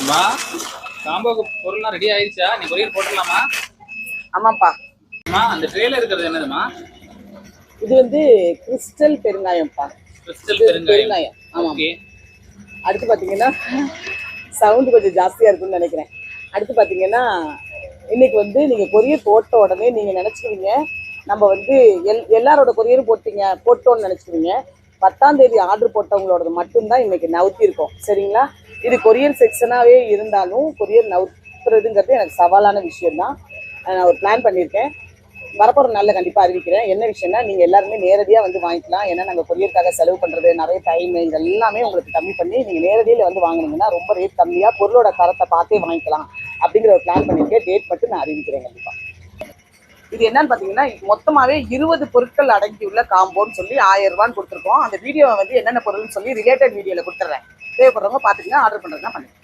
அம்மா காம்போக்கு பொருள்லாம் ரெடி ஆயிடுச்சா? நீ கொரியர் போட்டுடலாமா? ஆமாப்பா. அம்மா அந்த ட்ரேல இருக்கிறது என்னதுமா இது வந்து கிறிஸ்டல் பெருங்காயம்ப்பா. கிறிஸ்டல் பெருங்காயம். ஆமாம். அடுத்து பார்த்தீங்கன்னா சவுண்டு கொஞ்சம் ஜாஸ்தியாக இருக்கும்னு நினைக்கிறேன். அடுத்து பார்த்தீங்கன்னா இன்னைக்கு வந்து நீங்கள் கொரியர் போட்ட உடனே நீங்கள் நினச்சிக்குவீங்க. நம்ம வந்து எல் எல்லாரோட கொரியரும் போட்டீங்க போட்டோன்னு நினச்சிக்குவீங்க. பத்தாம் தேதி ஆர்டர் போட்டவங்களோடது மட்டும்தான் இன்னைக்கு நவுத்தி இருக்கும். சரிங்களா? இது கொரியர் செக்ஷனாகவே இருந்தாலும் கொரியர் நவுத்துறதுங்கிறது எனக்கு சவாலான விஷயம்தான். நான் ஒரு பிளான் பண்ணியிருக்கேன். வரப்போகிற நாளில் கண்டிப்பாக அறிவிக்கிறேன். என்ன விஷயம்னா நீங்கள் எல்லாருமே நேரடியாக வந்து வாங்கிக்கலாம். ஏன்னா நாங்கள் கொரியருக்காக செலவு பண்ணுறது நிறைய டைம் இது எல்லாமே உங்களுக்கு கம்மி பண்ணி நீங்கள் நேரடியில் வந்து வாங்கினீங்கன்னா ரொம்ப ரேட் கம்மியாக பொருளோட தரத்தை பார்த்தே வாங்கிக்கலாம். அப்படிங்கிற ஒரு பிளான் பண்ணியிருக்கேன். டேட் மட்டும் நான் அறிவிக்கிறேன் கண்டிப்பாக இது என்னன்னு பார்த்தீங்கன்னா மொத்தமாகவே இருபது பொருட்கள் அடங்கியுள்ள காம்போன்னு சொல்லி ஆயிரம் ரூபான்னு கொடுத்துருக்கோம். அந்த வீடியோவை வந்து என்னென்ன பொருள்னு சொல்லி ரிலேட்டட் வீடியோவில் கொடுத்துட்றேன் தேவைப்படுறவங்க பார்த்துக்கலாம் ஆர்டர் பண்ணுறதுனா பண்ணுங்க.